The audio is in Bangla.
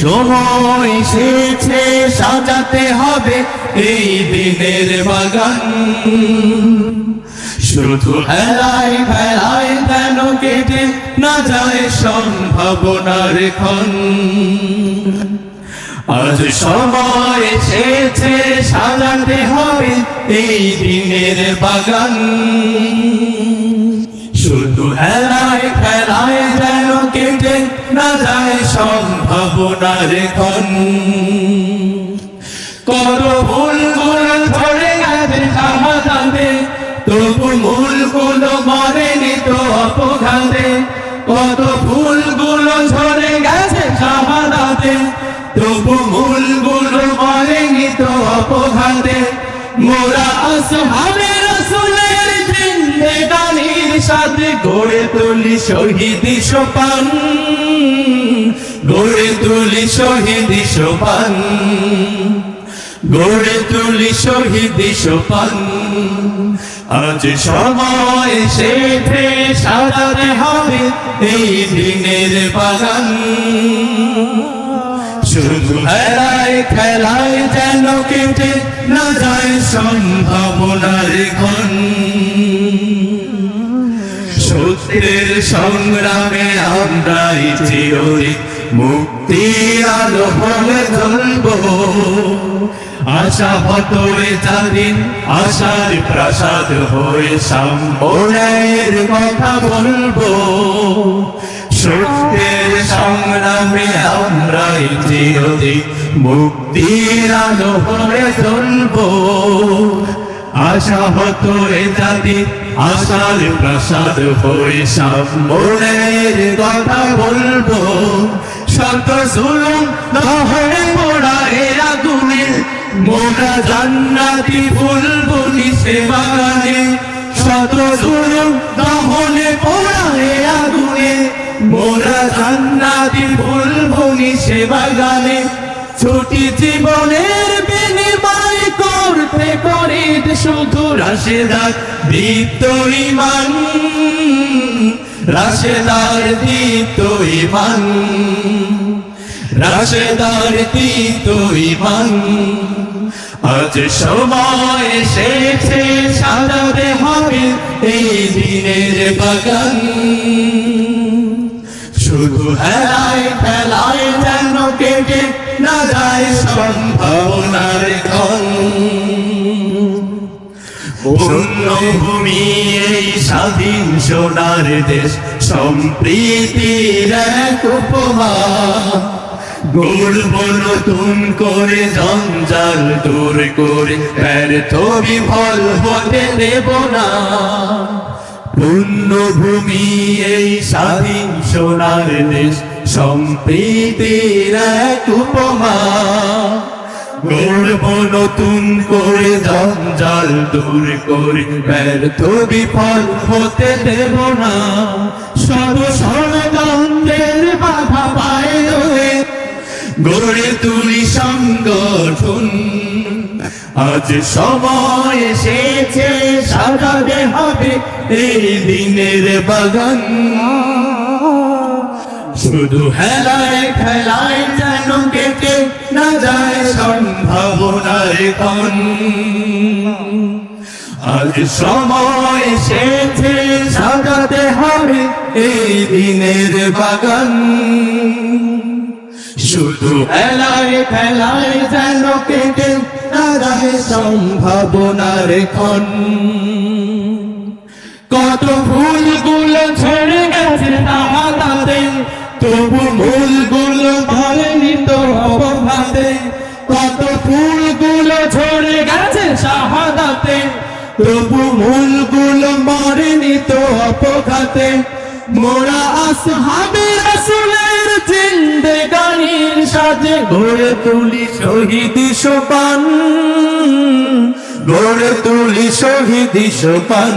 সময় এসেছে, সাজাতে হবে এই দিনের বাগান। শুধু হেলায় হেলায় কেন কেটে না যায় সম্ভাবনার ক্ষণ। আজ সময় এসেছে, সাজাতে হবে এই দিনের বাগান। শুধু হেলায় খেলায় যেন কেটে না যায় সম্ভাবনার ক্ষণ কত ভুলগুলো ধরে গেছে সমাধানে, তবু মূলগুলো মরেনি তো অপঘাতে। কত ভুলগুলো ঝরে গেছে সমাধানে, তবু মূলগুলো মরেনি তো অপঘাতে। মোরা আসহাবে রসুলের জিন্দেগানির সাথে গড়ে তুলি শহীদ সোপান, গড়ে তুলি শহীদ সোপান, গড়ে তুলি শহীদ সোপান। আজ সময় এসেছে সাজাতে হবে এই দিনের বাগান। শুধু খেলায় খেলায় যেন কেটে না যায় সম্ভাবনার ঘন। সত্যের সংগ্রামে আমরাই চিরই মুক্তি আলো হলে জ্বলব। আশা ভতরে চারিন আশার প্রাসাদ হয়ে সাম্বনের কথা বলব। সত্যের সংগ্রামে আমরাই চিরই মুক্তির আলো হয়ে জ্বলবো। আশা হতো এ জাতি আশার প্রাসাদ হয়ে সামনের কথা বলব। শত জুলুম নহরে মোড়া এরা গুণে মোরা জান্নাতি ফুল বলি সে বাগানে শত জুলুম নহলে পোড়া এরা গুণে মোরা জান্নাতি ফুল বলি সে বাগানে ছুটি জীবনের রাশেদার দীপ্ত ইমান, রাশেদার দীপ্ত ইমান, রাশেদার দীপ্ত ইমান। আজ সময় এসেছে, সাজাতে হবে এই দিনের বাগান। শুধু হেলায় খেলায় যেন কেটে না যায় সম্ভাবনার ক্ষণ ভূমি এই স্বাধীন সোনার দেশ, সম্প্রীতির এক উপমা। গড়ব নতুন করে জঞ্জাল দূর করে ব্যর্থ বিফল হতে দেব না। পুণ্যভূমি এই স্বাধীন সোনার দেশ, সম্প্রীতির এক উপমা। গড়ব নতুন করে জঞ্জাল দূর করে। ব্যর্থ বিফল হতে দেব না। সব ষড়যন্ত্রের বাধা পায়ে গড়ে তুলি সংগঠন। আজ সময় এসেছে, সাজাতে হবে এই দিনের বাগান। শুধু হেলায় খেলায় যেন কেটে না যায় সম্ভাবনার কন আজ সময় এসেছে, সাজাতে হবে এই দিনের বাগান। শুধু হেলায় খেলায় যেন কেটে না যায় সম্ভাবনার ক্ষণ কত ফুলগুলো ছেড়ে গেছে তাহাতে তবু ফুলগুলো ধরেনি তো অবভাতে কত ফুলগুলো ঝরে গেছে শাহাদাতে। তবু মূলগুলো মরেনি তো অপঘাতে। মোরা আসহাবে রাসূলের জিন্দেগানির সাথে গড়ে তুলি শহীদ সোপান, গড়ে তুলি শহীদ সোপান।